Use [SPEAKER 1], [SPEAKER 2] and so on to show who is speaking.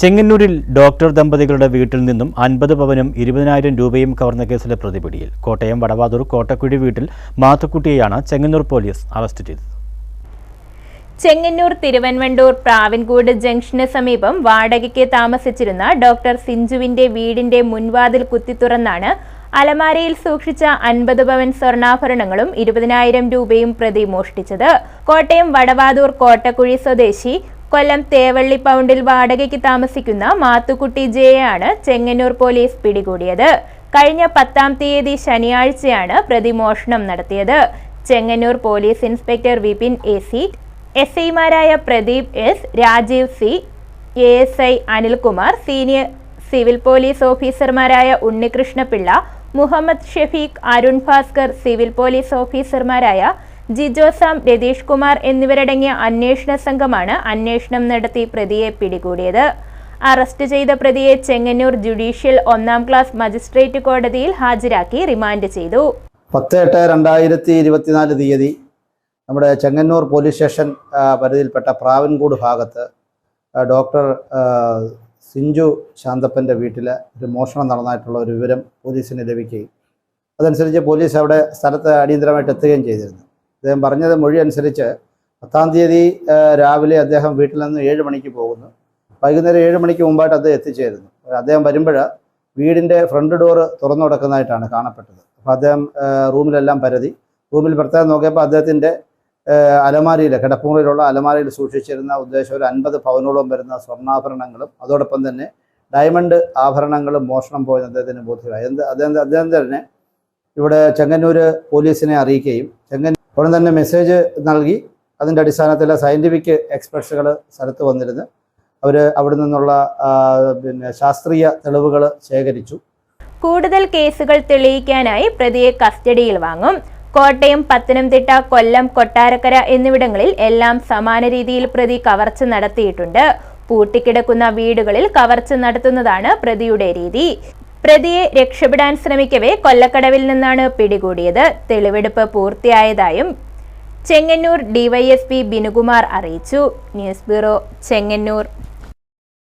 [SPEAKER 1] ചെങ്ങന്നൂരിൽ ഡോക്ടർ ദമ്പതികളുടെ വീട്ടിൽ നിന്നും അൻപത് പവനും ഇരുപതിനായിരം രൂപയും കവർന്ന കേസിലെ പ്രതിപിടിയിൽ. കോട്ടയം വടവാതൂർ കോട്ടക്കുഴി വീട്ടിൽ മാത്തുക്കുട്ടിയെയാണ് ചെങ്ങന്നൂർ പോലീസ് അറസ്റ്റ് ചെയ്തത്.
[SPEAKER 2] ചെങ്ങന്നൂർ തിരുവൻവണ്ടൂർ പ്രാവിൻകൂട് ജംഗ്ഷന് സമീപം വാടകയ്ക്ക് താമസിച്ചിരുന്ന ഡോക്ടർ സിഞ്ചുവിന്റെ വീടിന്റെ മുൻവാതിൽ കുത്തിത്തുറന്നാണ് അലമാരയിൽ സൂക്ഷിച്ച അൻപത് പവൻ സ്വർണാഭരണങ്ങളും ഇരുപതിനായിരം രൂപയും പ്രതി മോഷ്ടിച്ചത്. കോട്ടയം വടവാതൂർ കോട്ടക്കുഴി സ്വദേശി കൊല്ലം തേവള്ളി പൗണ്ടിൽ വാടകയ്ക്ക് താമസിക്കുന്ന മാത്തുക്കുട്ടി ജെയാണ് ചെങ്ങന്നൂർ പോലീസ് പിടികൂടിയത്. കഴിഞ്ഞ പത്താം തീയതി ശനിയാഴ്ചയാണ് പ്രതി മോഷണം നടത്തിയത്. Chengannur police inspector Vipin A C S ഐമാരായ Pradeep S Rajeev C A S I Anilkumar senior civil police ഓഫീസർമാരായ ഉണ്ണികൃഷ്ണപിള്ള മുഹമ്മദ് ഷെഫീഖ് അരുൺ ഭാസ്കർ സിവിൽ പോലീസ് ഓഫീസർമാരായ ജിജോ സാം രതീഷ് കുമാർ എന്നിവരടങ്ങിയ അന്വേഷണ സംഘമാണ് അന്വേഷണം നടത്തി പ്രതിയെ പിടികൂടിയത്. അറസ്റ്റ് ചെയ്ത പ്രതിയെ ചെങ്ങന്നൂർ ജുഡീഷ്യൽ ഒന്നാം ക്ലാസ് മജിസ്ട്രേറ്റ് കോടതിയിൽ ഹാജരാക്കി റിമാൻഡ് ചെയ്തു.
[SPEAKER 3] പത്ത് എട്ട് രണ്ടായിരത്തി ഇരുപത്തിനാല് തീയതി നമ്മുടെ ചെങ്ങന്നൂർ പോലീസ് സ്റ്റേഷൻ പരിധിയിൽപ്പെട്ട പ്രാവൻകൂട് ഭാഗത്ത് ഡോക്ടർ സിഞ്ചു ശാന്തപ്പന്റെ വീട്ടിൽ ഒരു മോഷണം നടന്നായിട്ടുള്ള ഒരു വിവരം പോലീസിന് ലഭിക്കുകയും അതനുസരിച്ച് പോലീസ് അവിടെ സ്ഥലത്ത് അടിയന്തരമായിട്ട് എത്തുകയും ചെയ്തിരുന്നു. അദ്ദേഹം പറഞ്ഞത് മൊഴി അനുസരിച്ച് പത്താം തീയതി രാവിലെ അദ്ദേഹം വീട്ടിൽ നിന്ന് ഏഴ് മണിക്ക് പോകുന്നു. വൈകുന്നേരം ഏഴ് മണിക്ക് മുമ്പായിട്ട് അദ്ദേഹം എത്തിച്ചേരുന്നു. അദ്ദേഹം വരുമ്പോൾ വീടിന്റെ ഫ്രണ്ട് ഡോറ് തുറന്നു കിടക്കുന്നതായിട്ടാണ് കാണപ്പെട്ടത്. അപ്പോൾ അദ്ദേഹം റൂമിലെല്ലാം പരതി. റൂമിൽ പ്രത്യേകം നോക്കിയപ്പോൾ അദ്ദേഹത്തിന്റെ അലമാരിയിൽ കിടപ്പുമുറിയിലുള്ള അലമാരിയിൽ സൂക്ഷിച്ചിരുന്ന ഉദ്ദേശം ഒരു അൻപത് പവനോളം വരുന്ന സ്വർണാഭരണങ്ങളും അതോടൊപ്പം തന്നെ ഡയമണ്ട് ആഭരണങ്ങളും മോഷണം പോയെന്ന് അദ്ദേഹത്തിന് ബോധ്യമായി. എന്ത് അദ്ദേഹം അദ്ദേഹം തന്നെ ഇവിടെ ചെങ്ങന്നൂർ പോലീസിനെ അറിയിക്കുകയും ചെങ്ങന്നൂർ ഉടൻ തന്നെ മെസ്സേജ് നൽകി. അതിന്റെ അടിസ്ഥാനത്തിൽ സയന്റിഫിക് എക്സ്പെർട്സുകൾ സ്ഥലത്ത് വന്നിരുന്ന്. അവർ അവിടെ നിന്നുള്ള പിന്നെ ശാസ്ത്രീയ തെളിവുകൾ ശേഖരിച്ചു.
[SPEAKER 2] കൂടുതൽ കേസുകൾ തെളിയിക്കാനായി പ്രതിയെ കസ്റ്റഡിയിൽ വാങ്ങും. കോട്ടയം പത്തനംതിട്ട കൊല്ലം കൊട്ടാരക്കര എന്നിവിടങ്ങളിൽ എല്ലാം സമാന രീതിയിൽ പ്രതി കവർച്ച നടത്തിയിട്ടുണ്ട്. പൂട്ടിക്കിടക്കുന്ന വീടുകളിൽ കവർച്ച നടത്തുന്നതാണ് പ്രതിയുടെ രീതി. പ്രതിയെ രക്ഷപ്പെടാൻ ശ്രമിക്കവേ കൊല്ലക്കടവിൽ നിന്നാണ് പിടികൂടിയത്. തെളിവെടുപ്പ് പൂർത്തിയായതായും ചെങ്ങന്നൂർ ഡിവൈഎസ്പി ബിനുകുമാർ അറിയിച്ചു. News bureau Chengannur.